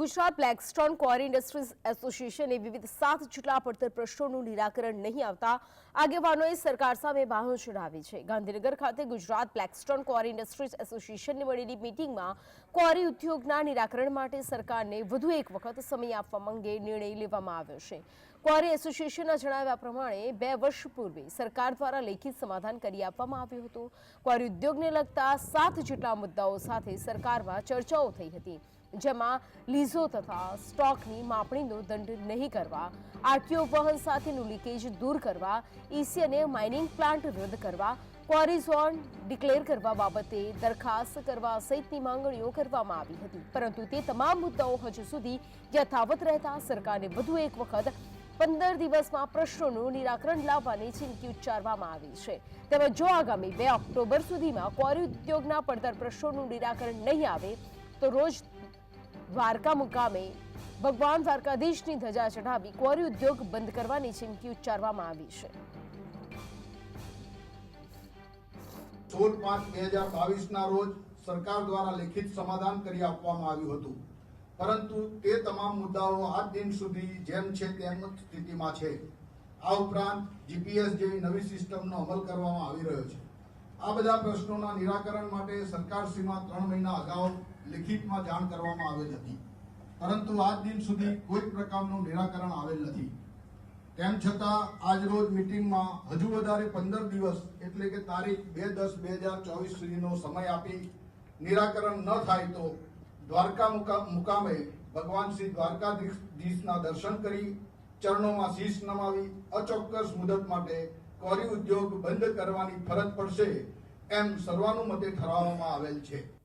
Gujarat બ્લેકસ્ટોન ક્વારી industries એસોસિએશને વિવિધ સાત જેટલા પડતર પ્રશ્નોનું નિરાકરણ નહીં આવતા આગેવાનોએ સરકાર સામે બહાનો ચઢાવી છે. ગાંધીનગર ખાતે ગુજરાત બ્લેકસ્ટોન ક્વારી ઇન્ડસ્ટ્રીઝ એસોસિએશનની મળેલી મિટિંગમાં ક્વારી ઉદ્યોગના નિરાકરણ માટે સરકારને વધુ એક વખત સમય આપવા અંગે નિર્ણય લેવામાં આવ્યો છે. ક્વારી એસોસિએશનના જણાવ્યા પ્રમાણે બે વર્ષ પૂર્વે સરકાર દ્વારા લેખિત સમાધાન કરી આપવામાં આવ્યું હતું. ક્વારી ઉદ્યોગને લગતા સાત જેટલા મુદ્દાઓ સાથે સરકારમાં ચર્ચાઓ થઈ હતી. જેમાં લીઝો તથા સ્ટોકની માપણીનો દંડ નહીં કરવા, આરટીઓ વહન સાથેનું લીકેજ દૂર કરવા ઈસી અને માઇનિંગ પ્લાન્ટ રદ કરવા, ક્વારી ઝોન ડિક્લેર કરવા બાબતે દરખાસ્ત કરવા સહિતની માંગણીઓ કરવામાં આવી હતી. પરંતુ તે તમામ મુદ્દાઓ હજુ સુધી યથાવત રહેતા સરકારને વધુ એક વખત પંદર દિવસમાં પ્રશ્નોનું નિરાકરણ લાવવાની ચીમકી ઉચ્ચારવામાં આવી છે. તેમજ જો આગામી બે ઓક્ટોબર સુધીમાં ક્વારી ઉદ્યોગના પડતર પ્રશ્નોનું નિરાકરણ નહીં આવે, તો રોજ દ્વારકા મુકામે ભગવાન દ્વારકાધીશની ધજા ચઢાવી ક્વોરી ઉદ્યોગ બંધ કરવાની ચીમકી ઉચ્ચારવામાં આવી છે. સોળ પાંચ બે હજાર બાવીસ ના રોજ સરકાર દ્વારા લેખિત સમાધાન કરી આપવામાં આવ્યું હતું. પરંતુ તે તમામ મુદ્દાઓ આજ દિન સુધી જેમ છે તેમ સ્થિતિમાં છે. આ ઉપરાંત જીપીએસ જેવી નવી સિસ્ટમનો અમલ કરવામાં આવી રહ્યો છે. આ બધા પ્રશ્નોના નિરાકરણ માટે સરકારશ્રીમાં ત્રણ મહિના અગાઉ લિખિતમાં જાણ કરવામાં આવેલ હતી. પરંતુ આજ દિન સુધી કોઈ પ્રકારનું નિરાકરણ આવેલ નથી. તેમ છતાં, આજ રોજ મિટિંગમાં હજુ વધારે પંદર દિવસ એટલે કે તારીખ બે દસ બે હજાર ચોવીસ સુધીનો સમય આપી નિરાકરણ ન થાય તો દ્વારકા મુકા- મુકામે ભગવાન શ્રી દ્વારકાધીશના દર્શન કરી, ચરણોમાં શીશ નમાવી, અચોક્કસ મુદત માટે કોરી ઉદ્યોગ બંધ કરવાની ફરજ પડશે એમ સર્વાનુમતે ઠરાવવામાં આવેલ છે.